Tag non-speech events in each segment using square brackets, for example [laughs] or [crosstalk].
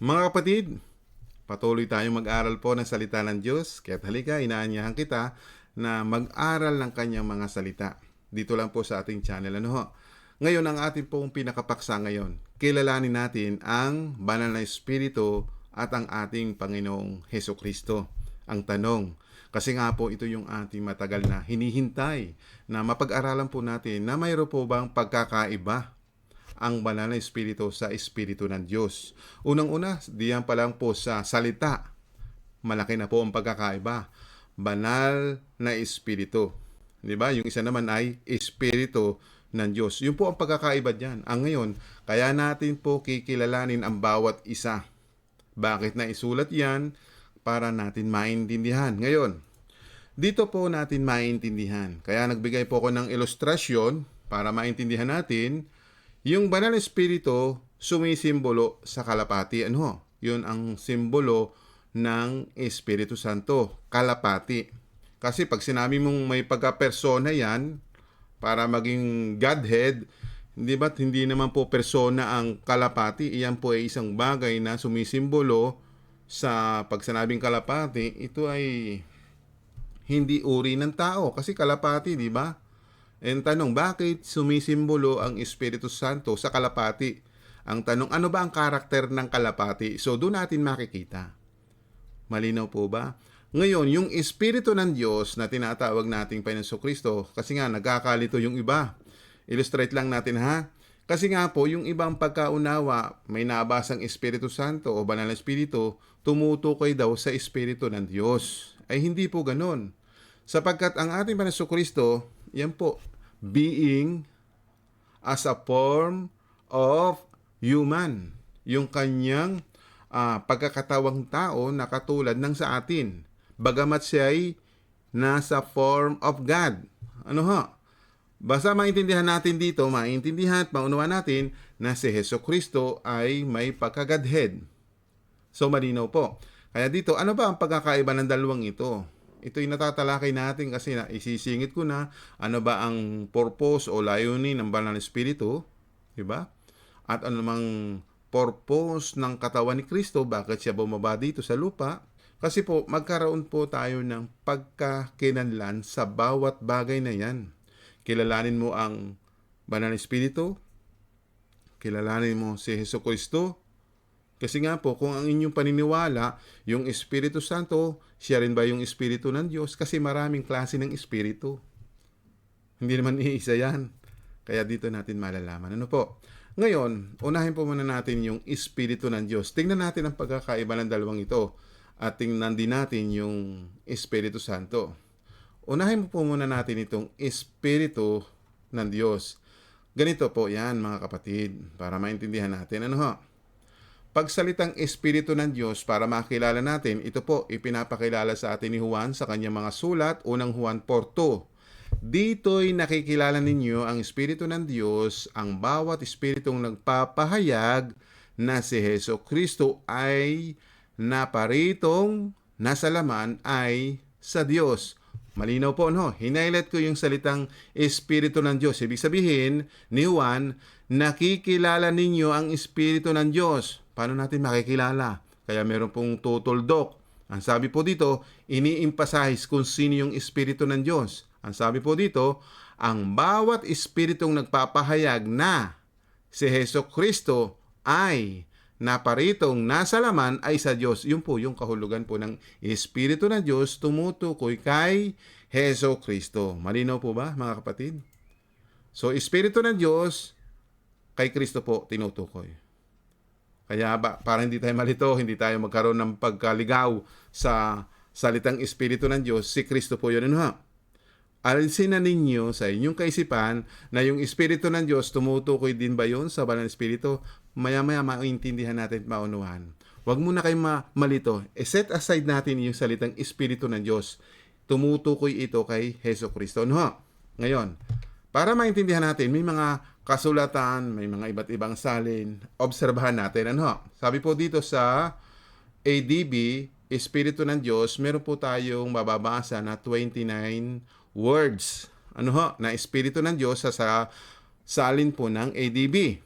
Mga kapatid, patuloy tayong mag-aral po ng salita ng Diyos. Kaya halika, inaanyahan kita na mag-aral ng kanyang mga salita. Dito lang po sa ating channel. Ano ho? Ngayon, ang ating pong pinakapaksa ngayon, kilalanin natin ang banal na Espiritu at ang ating Panginoong Heso Kristo. Ang tanong, kasi nga po ito yung ating matagal na hinihintay na mapag-aralan po natin na mayroon po bang pagkakaiba ang banal na espiritu sa espiritu ng Diyos. Unang-una, diyan pa lang po sa salita. Malaki na po ang pagkakaiba. Banal na espiritu. Di ba? Yung isa naman ay espiritu ng Diyos. Yun po ang pagkakaiba diyan. Ang ngayon, kaya natin po kikilalanin ang bawat isa. Bakit na isulat yan? Para natin maintindihan. Ngayon, dito po natin maintindihan. Kaya nagbigay po ako ng ilustrasyon para maintindihan natin yung banal na espiritu sumisimbolo sa kalapati. Ano? Yun ang simbolo ng Espiritu Santo, kalapati. Kasi pag sinabi mong may pagka-persona yan, para maging Godhead, hindi ba't hindi naman po persona ang kalapati? Iyan po ay isang bagay na sumisimbolo sa pag sinabing kalapati, ito ay hindi uri ng tao. Kasi kalapati, di ba? And tanong, bakit sumisimbolo ang Espiritu Santo sa kalapati? Ang tanong, ano ba ang karakter ng kalapati? So, doon natin makikita. Malinaw po ba? Ngayon, yung Espiritu ng Diyos na tinatawag nating Panginoon Kristo, kasi nga nagkakalito yung iba. Illustrate lang natin ha. Kasi nga po, yung ibang pagkaunawa, may nabasang Espiritu Santo o Banal na Espiritu, tumutukoy daw sa Espiritu ng Diyos. Ay hindi po ganun. Sapagkat ang ating Panginoon Kristo, yan po, being as a form of human. Yung kanyang uh, pagkakatawang tao na katulad ng sa atin. Bagamat siya ay nasa form of God. Ano ho? Basta maintindihan natin dito, maintindihan at maunawaan natin na si Heso Kristo ay may pagkagadhead. So malinaw po. Kaya dito, ano ba ang pagkakaiba ng dalawang ito? Ito'y natatalakay natin kasi na isisingit ko na ano ba ang purpose o layunin ng banal na espiritu, di ba? At ano namang purpose ng katawan ni Kristo, bakit siya bumaba dito sa lupa? Kasi po, magkaroon po tayo ng pagkakinanlan sa bawat bagay na yan. Kilalanin mo ang banal na espiritu, kilalanin mo si Heso Kristo, kasi nga po, kung ang inyong paniniwala, yung Espiritu Santo, siya rin ba yung Espiritu ng Diyos? Kasi maraming klase ng Espiritu. Hindi naman iisa yan. Kaya dito natin malalaman. Ano po? Ngayon, unahin po muna natin yung Espiritu ng Diyos. Tingnan natin ang pagkakaiba ng dalawang ito. At tingnan din natin yung Espiritu Santo. Unahin po muna natin itong Espiritu ng Diyos. Ganito po yan mga kapatid para maintindihan natin. Ano ho? Pagsalitang Espiritu ng Diyos para makilala natin, ito po ipinapakilala sa atin ni Juan sa kanyang mga sulat, unang Juan 4.2. Dito'y nakikilala ninyo ang Espiritu ng Diyos, ang bawat Espiritong nagpapahayag na si Heso Kristo ay naparitong nasa laman ay sa Diyos. Malinaw po, no? Hinailat ko yung salitang Espiritu ng Diyos. Ibig sabihin, ni Juan, nakikilala ninyo ang Espiritu ng Diyos paano natin makikilala? Kaya meron pong tutuldok. Ang sabi po dito, ini-emphasize kung sino yung Espiritu ng Diyos. Ang sabi po dito, ang bawat Espiritong nagpapahayag na si Heso Kristo ay naparitong nasa laman ay sa Diyos. Yun po yung kahulugan po ng Espiritu ng Diyos tumutukoy kay Heso Kristo. Malinaw po ba mga kapatid? So, Espiritu ng Diyos kay Kristo po tinutukoy. Kaya ba, para hindi tayo malito, hindi tayo magkaroon ng pagkaligaw sa salitang Espiritu ng Diyos, si Kristo po yun. Ano ha? Alisin na ninyo sa inyong kaisipan na yung Espiritu ng Diyos, tumutukoy din ba yun sa Banal Espiritu? Maya-maya maintindihan natin at maunuhan. Huwag muna kayo ma- malito. E-set aside natin yung salitang Espiritu ng Diyos. Tumutukoy ito kay Heso Kristo. Ano ha? Ngayon, para maintindihan natin, may mga kasulatan, may mga iba't ibang salin. Obserbahan natin. Ano? Sabi po dito sa ADB, Espiritu ng Diyos, meron po tayong mababasa na 29 words. Ano ho? Na Espiritu ng Diyos sa, sa salin po ng ADB.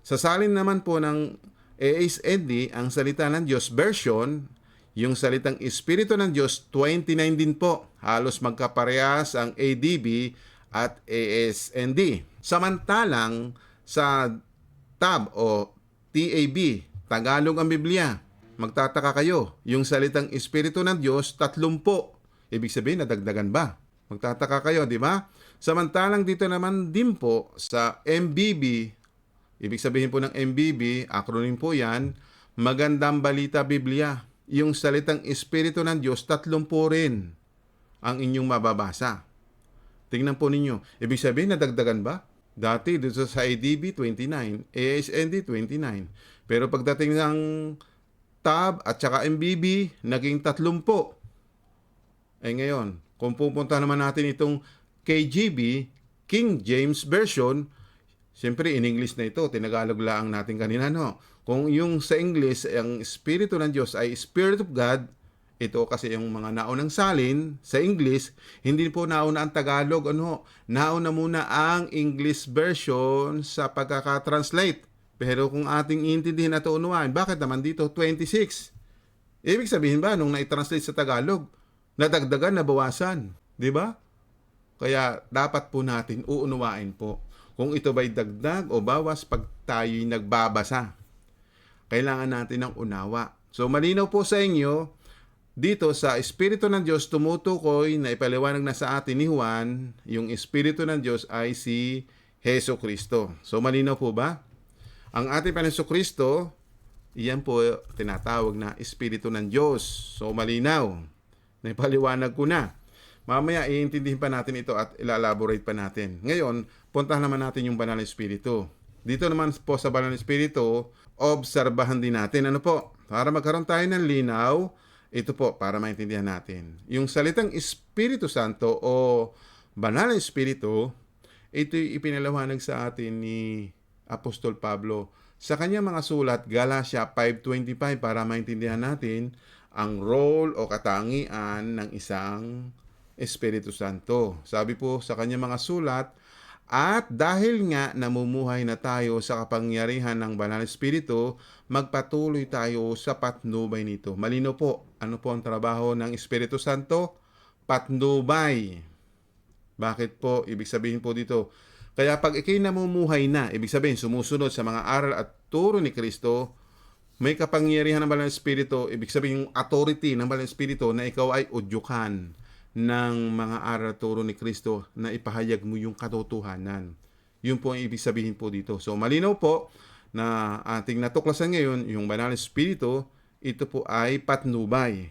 Sa salin naman po ng ASND, ang salita ng Diyos version, yung salitang Espiritu ng Diyos, 29 din po. Halos magkaparehas ang ADB at ASND. Samantalang sa TAB o TAB, Tagalog ang Biblia, magtataka kayo, yung salitang Espiritu ng Diyos, tatlumpo. Ibig sabihin, nadagdagan ba? Magtataka kayo, di ba? Samantalang dito naman din po sa MBB, ibig sabihin po ng MBB, acronym po yan, Magandang Balita Biblia. Yung salitang Espiritu ng Diyos, tatlong po rin ang inyong mababasa. Tingnan po ninyo. Ibig sabihin, nadagdagan ba? Dati, dito sa IDB, 29. ASND, 29. Pero pagdating ng TAB at saka MBB, naging 30. Eh ngayon, kung pupunta naman natin itong KGB, King James Version, siyempre in English na ito, tinagalog lang natin kanina, no? Kung yung sa English, ang Espiritu ng Diyos ay Spirit of God, ito kasi yung mga naunang salin sa English, hindi po nauna ang Tagalog, ano, nauna muna ang English version sa pagkakatranslate. Pero kung ating intindihin at unuan, bakit naman dito 26? Ibig sabihin ba, nung na-translate sa Tagalog, nadagdagan, nabawasan, di ba? Kaya dapat po natin uunawain po kung ito ba'y dagdag o bawas pag tayo'y nagbabasa. Kailangan natin ng unawa. So malinaw po sa inyo, dito sa Espiritu ng Diyos tumutukoy na ipaliwanag na sa atin ni Juan, yung Espiritu ng Diyos ay si Heso Kristo. So malinaw po ba? Ang ating Panginoon Kristo, iyan po tinatawag na Espiritu ng Diyos. So malinaw. Naipaliwanag ko na. Mamaya iintindihin pa natin ito at ilalaborate pa natin. Ngayon, puntahan naman natin yung Banal na Espiritu. Dito naman po sa Banal na Espiritu, obserbahan din natin. Ano po? Para magkaroon tayo ng linaw, ito po, para maintindihan natin. Yung salitang Espiritu Santo o Banal na Espiritu, ito ipinalawanag sa atin ni Apostol Pablo sa kanyang mga sulat, Galatia 5.25, para maintindihan natin ang role o katangian ng isang Espiritu Santo. Sabi po sa kanyang mga sulat, at dahil nga namumuhay na tayo sa kapangyarihan ng Banal na Espiritu, magpatuloy tayo sa patnubay nito. Malino po, ano po ang trabaho ng Espiritu Santo? Patnubay. Bakit po? Ibig sabihin po dito, kaya pag ikay namumuhay na, ibig sabihin sumusunod sa mga aral at turo ni Kristo, may kapangyarihan ng Banal na Espiritu, ibig sabihin yung authority ng Banal na Espiritu na ikaw ay udyukan ng mga aral turo ni Kristo na ipahayag mo yung katotohanan. Yun po ang ibig sabihin po dito. So malinaw po na ating natuklasan ngayon, yung Banal na Espiritu, ito po ay patnubay.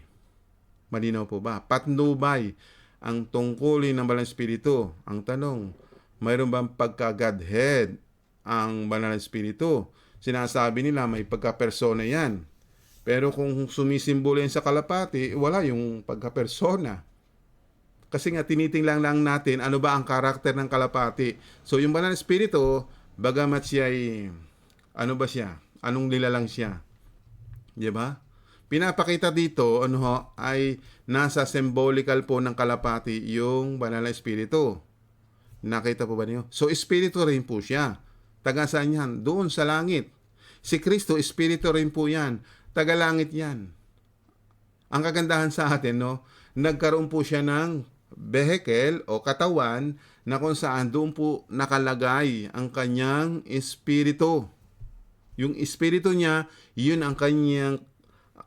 Malinaw po ba? Patnubay ang tungkulin ng Banal na Espiritu. Ang tanong, mayroon bang pagka-Godhead ang Banal na Espiritu? Sinasabi nila may pagka-persona yan. Pero kung sumisimbolo yan sa kalapati, wala yung pagka-persona. Kasi nga tinitingnan lang natin ano ba ang karakter ng kalapati. So yung banal na espiritu, bagamat siya ay ano ba siya? Anong nilalang siya? 'Di ba? Pinapakita dito ano ho, ay nasa symbolical po ng kalapati yung banal na espiritu. Nakita po ba niyo? So espiritu rin po siya. Taga saan yan? Doon sa langit. Si Kristo, espiritu rin po yan. Taga langit yan. Ang kagandahan sa atin, no? Nagkaroon po siya ng vehicle o katawan na kung saan doon po nakalagay ang kanyang espiritu. Yung espiritu niya, yun ang kanyang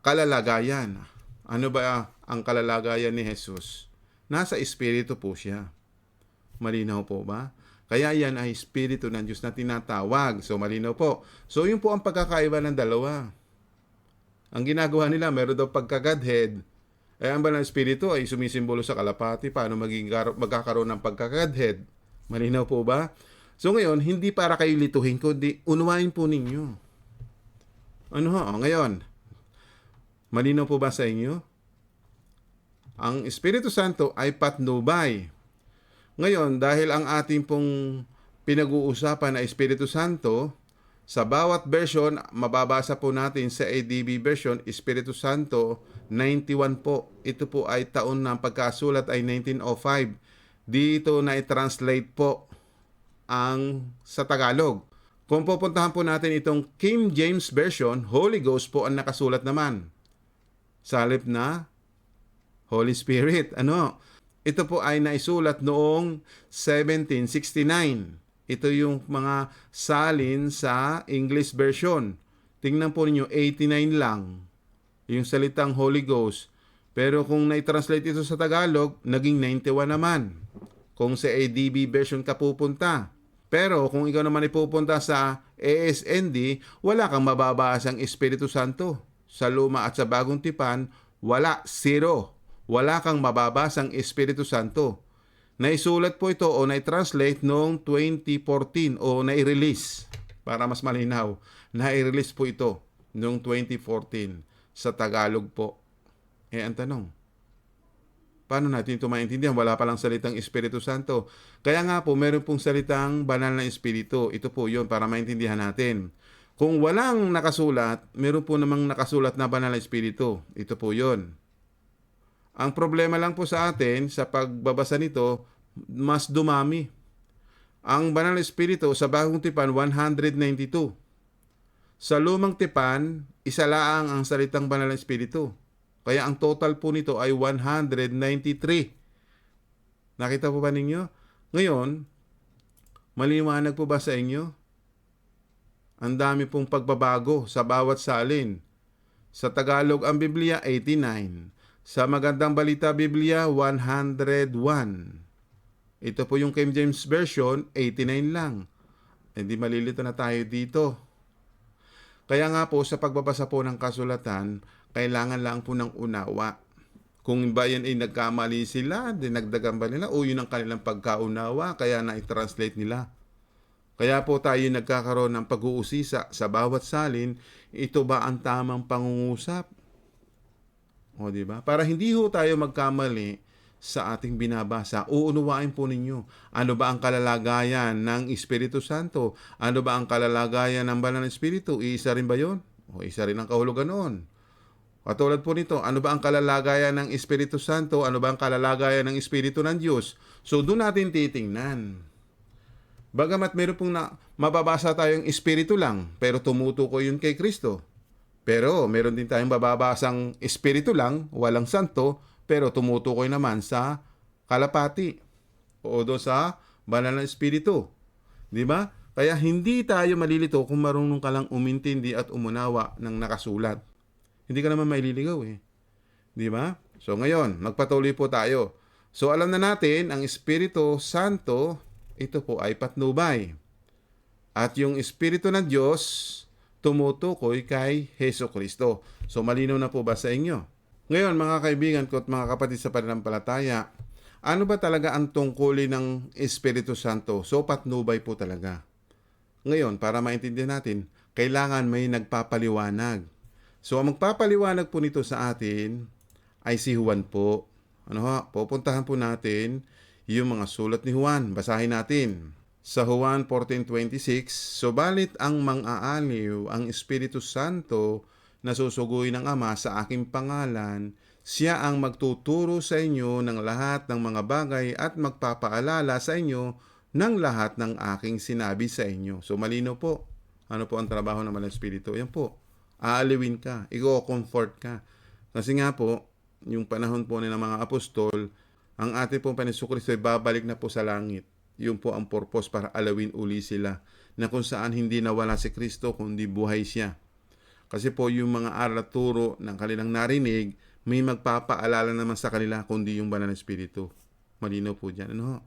kalalagayan. Ano ba ang kalalagayan ni Jesus? Nasa espiritu po siya. Malinaw po ba? Kaya yan ay espiritu ng Diyos na tinatawag. So malinaw po. So yun po ang pagkakaiba ng dalawa. Ang ginagawa nila, meron daw pagka-Godhead, eh, ang banal na espiritu ay sumisimbolo sa kalapati. Paano maging magkakaroon ng pagkakadhead? Malinaw po ba? So ngayon, hindi para kayo lituhin, kundi unawain po ninyo. Ano ho? Ngayon, malinaw po ba sa inyo? Ang Espiritu Santo ay patnubay. Ngayon, dahil ang ating pong pinag-uusapan na Espiritu Santo, sa bawat version, mababasa po natin sa ADB version, Espiritu Santo, 91 po. Ito po ay taon ng pagkasulat ay 1905. Dito na i-translate po ang sa Tagalog. Kung pupuntahan po natin itong King James Version, Holy Ghost po ang nakasulat naman. Salip na Holy Spirit. [laughs] Ano? Ito po ay naisulat noong 1769. Ito yung mga salin sa English version. Tingnan po ninyo, 89 lang yung salitang Holy Ghost. Pero kung na-translate ito sa Tagalog, naging 91 naman. Kung sa ADB version ka pupunta. Pero kung ikaw naman ipupunta sa ASND, wala kang mababasang Espiritu Santo. Sa luma at sa bagong tipan, wala, zero. Wala kang mababasang Espiritu Santo. Naisulat po ito o na-translate noong 2014 o na-release para mas malinaw. Na-release po ito noong 2014 sa Tagalog po. Eh, ang tanong, paano natin ito maintindihan? Wala palang salitang Espiritu Santo. Kaya nga po, meron pong salitang banal na Espiritu. Ito po yon para maintindihan natin. Kung walang nakasulat, meron po namang nakasulat na banal na Espiritu. Ito po yon. Ang problema lang po sa atin, sa pagbabasa nito, mas dumami. Ang banal na Espiritu sa bagong tipan, 192. Sa lumang tipan, isa lang ang salitang banal na Espiritu. Kaya ang total po nito ay 193. Nakita po ba ninyo? Ngayon, maliwanag po ba sa inyo? Ang dami pong pagbabago sa bawat salin. Sa Tagalog ang Biblia 89. Sa Magandang Balita Biblia 101. Ito po yung King James Version 89 lang. Hindi malilito na tayo dito. Kaya nga po sa pagbabasa po ng kasulatan, kailangan lang po ng unawa. Kung ba yan ay nagkamali sila, dinagdagan ba nila, o yun ang kanilang pagkaunawa, kaya na-translate nila. Kaya po tayo nagkakaroon ng pag-uusisa sa bawat salin, ito ba ang tamang pangungusap? O di ba? Para hindi ho tayo magkamali sa ating binabasa, uunawain po ninyo. Ano ba ang kalalagayan ng Espiritu Santo? Ano ba ang kalalagayan ng Banal na Espiritu? Iisa rin ba yon? O isa rin ang kahulugan noon. Katulad po nito, ano ba ang kalalagayan ng Espiritu Santo? Ano ba ang kalalagayan ng Espiritu ng Diyos? So, doon natin titingnan. Bagamat meron pong na, mababasa tayong Espiritu lang, pero tumutukoy yun kay Kristo. Pero meron din tayong bababasang Espiritu lang, walang santo, pero tumutukoy naman sa kalapati o doon sa banal na Espiritu. Di ba? Kaya hindi tayo malilito kung marunong ka lang umintindi at umunawa ng nakasulat. Hindi ka naman maililigaw eh. Di ba? So ngayon, magpatuloy po tayo. So alam na natin, ang Espiritu Santo, ito po ay patnubay. At yung Espiritu ng Diyos, tumutukoy kay Heso Kristo. So malinaw na po ba sa inyo? Ngayon, mga kaibigan ko at mga kapatid sa pananampalataya, ano ba talaga ang tungkulin ng Espiritu Santo? So patnubay po talaga. Ngayon, para maintindihan natin, kailangan may nagpapaliwanag. So, ang magpapaliwanag po nito sa atin ay si Juan po. Ano ha? Pupuntahan po natin yung mga sulat ni Juan. Basahin natin. Sa Juan 14.26, Subalit ang mang-aaliw, ang Espiritu Santo, na susuguin ng Ama sa aking pangalan, siya ang magtuturo sa inyo ng lahat ng mga bagay at magpapaalala sa inyo ng lahat ng aking sinabi sa inyo. So malino po. Ano po ang trabaho ng Malang Espiritu? Yan po. Aaliwin ka. Iko-comfort ka. Kasi nga po, yung panahon po ng mga apostol, ang ating pong Kristo ay babalik na po sa langit. Yun po ang purpose para alawin uli sila na kung saan hindi nawala si Kristo kundi buhay siya. Kasi po yung mga aral at turo ng kanilang narinig, may magpapaalala naman sa kanila kundi yung banal na espiritu. Malinaw po dyan. Ano?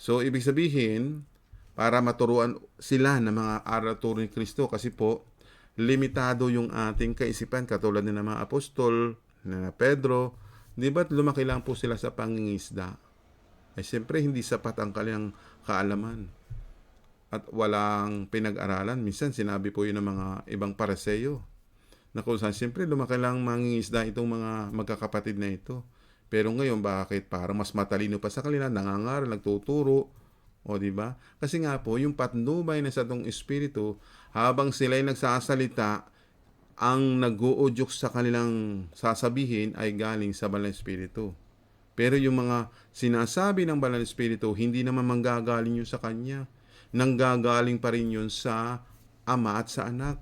So, ibig sabihin, para maturuan sila ng mga aral at turo ni Kristo kasi po, limitado yung ating kaisipan katulad ng mga apostol, na Pedro, di ba't lumaki lang po sila sa pangingisda? Ay siyempre hindi sapat ang kanilang kaalaman. At walang pinag-aralan. Minsan sinabi po yun ng mga ibang paraseyo. Na kung saan siyempre lumaki lang mangingisda itong mga magkakapatid na ito. Pero ngayon bakit parang mas matalino pa sa kanila, nangangaral, nagtuturo, o di ba? Kasi nga po, yung patnubay na sa tong espiritu, habang sila ay nagsasalita, ang nag-uudyok sa kanilang sasabihin ay galing sa Banal na Espiritu. Pero yung mga sinasabi ng Banal na Espiritu, hindi naman manggagaling yun sa Kanya. Nanggagaling pa rin yun sa ama at sa anak.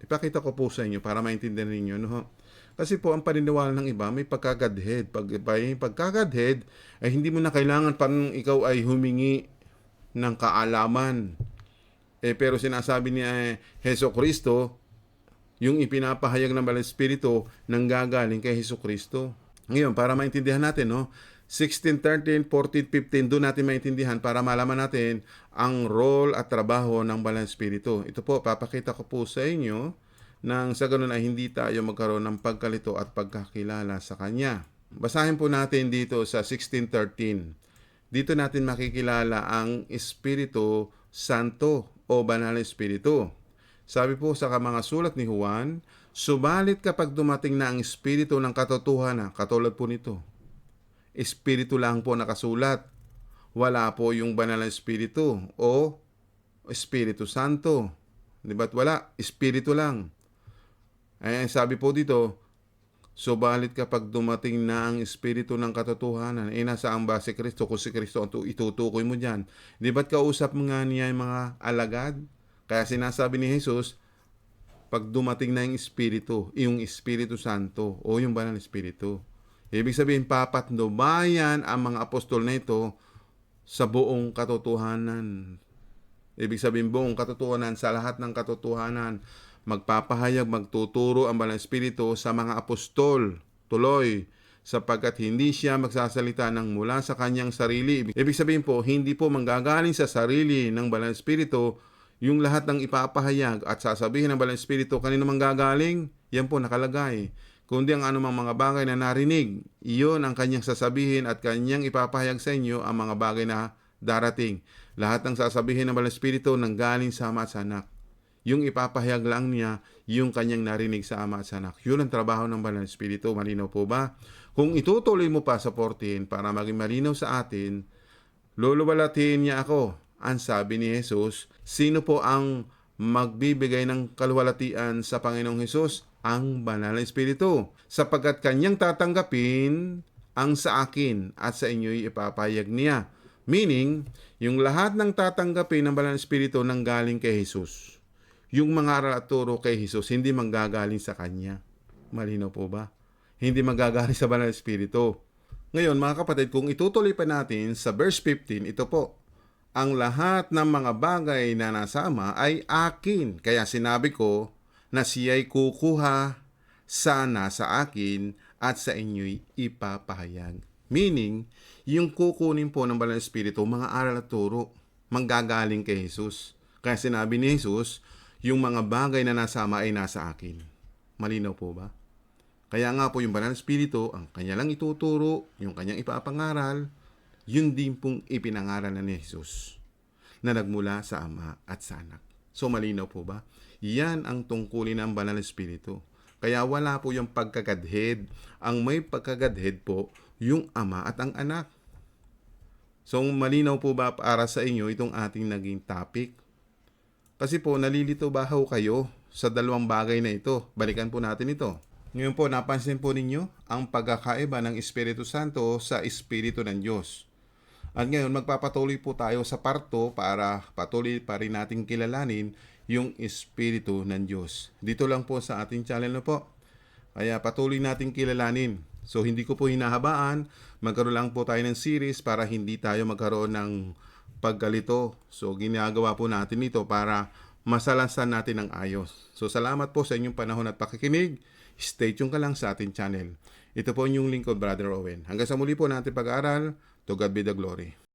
Ipakita ko po sa inyo para maintindihan ninyo. No? Kasi po, ang paniniwala ng iba, may pagkagadhead. Pag may pagkagadhead, ay hindi mo na kailangan pang ikaw ay humingi ng kaalaman. Eh, pero sinasabi ni eh, Heso Kristo, yung ipinapahayag ng Banal Espiritu nanggagaling kay Heso Kristo. Ngayon, para maintindihan natin, no? 16, 13, 14, 15, doon natin maintindihan para malaman natin ang role at trabaho ng Banal Espiritu. Ito po, papakita ko po sa inyo nang sa ganun ay hindi tayo magkaroon ng pagkalito at pagkakilala sa Kanya. Basahin po natin dito sa 16.13. Dito natin makikilala ang Espiritu Santo o Banal Espiritu. Sabi po sa mga sulat ni Juan, Subalit kapag dumating na ang Espiritu ng katotohanan, katulad po nito, Espiritu lang po nakasulat. Wala po yung banal na Espiritu o Espiritu Santo. Di ba't wala? Espiritu lang. Eh, sabi po dito, Subalit kapag dumating na ang Espiritu ng katotohanan, eh nasaan ba si Kristo? Kung si Kristo ang tu- itutukoy mo dyan. Di ba't kausap nga niya yung mga alagad? Kaya sinasabi ni Jesus, pag dumating na yung Espiritu, yung Espiritu Santo o yung Banal na Espiritu. Ibig sabihin, papatnubayan ang mga apostol na ito sa buong katotohanan. Ibig sabihin, buong katotohanan, sa lahat ng katotohanan, magpapahayag, magtuturo ang Banal na Espiritu sa mga apostol. Tuloy, sapagkat hindi siya magsasalita ng mula sa kanyang sarili. Ibig sabihin po, hindi po manggagaling sa sarili ng Banal na Espiritu yung lahat ng ipapahayag at sasabihin ng Banal na Espiritu, kanino manggagaling? Yan po nakalagay. Kundi ang anumang mga bagay na narinig, iyon ang kanyang sasabihin at kanyang ipapahayag sa inyo ang mga bagay na darating. Lahat ng sasabihin ng Banal na Espiritu nanggaling sa Ama at sa Anak. Yung ipapahayag lang niya, yung kanyang narinig sa Ama at sa Anak. Yun ang trabaho ng Banal na Espiritu. Malinaw po ba? Kung itutuloy mo pa sa 14 para maging malinaw sa atin, luluwalatiin niya ako. Ang sabi ni Jesus, sino po ang magbibigay ng kaluwalhatian sa Panginoong Hesus? Ang Banal na Espiritu. Sapagkat kanyang tatanggapin ang sa akin at sa inyo'y ipapayag niya. Meaning, yung lahat ng tatanggapin ng Banal na Espiritu nang galing kay Jesus. Yung mga aral at turo kay Jesus, hindi manggagaling sa Kanya. Malinaw po ba? Hindi manggagaling sa Banal na Espiritu. Ngayon, mga kapatid, kung itutuloy pa natin sa verse 15, ito po, ang lahat ng mga bagay na nasama ay akin. Kaya sinabi ko na siya'y kukuha sa nasa akin at sa inyo'y ipapahayag. Meaning, yung kukunin po ng Banal na Espiritu, mga aral at turo, manggagaling kay Jesus. Kaya sinabi ni Jesus, yung mga bagay na nasama ay nasa akin. Malinaw po ba? Kaya nga po yung Banal na Espiritu, ang kanya lang ituturo, yung kanyang ipapangaral, yun din pong ipinangaral na ni Jesus na nagmula sa Ama at sa Anak. So malinaw po ba? Yan ang tungkulin ng Banal na Espiritu. Kaya wala po yung pagkagadhead. Ang may pagkagadhead po, yung Ama at ang Anak. So malinaw po ba para sa inyo itong ating naging topic? Kasi po nalilito ba ho kayo sa dalawang bagay na ito? Balikan po natin ito. Ngayon po, napansin po ninyo ang pagkakaiba ng Espiritu Santo sa Espiritu ng Diyos. At ngayon, magpapatuloy po tayo sa parto para patuloy pa rin nating kilalanin yung Espiritu ng Diyos. Dito lang po sa ating channel na po. Kaya patuloy nating kilalanin. So, hindi ko po hinahabaan. Magkaroon lang po tayo ng series para hindi tayo magkaroon ng pagkalito. So, ginagawa po natin ito para masalansan natin ng ayos. So, salamat po sa inyong panahon at pakikinig. Stay tuned ka lang sa ating channel. Ito po yung lingkod, Brother Owen. Hanggang sa muli po natin pag-aaral. To God be the glory.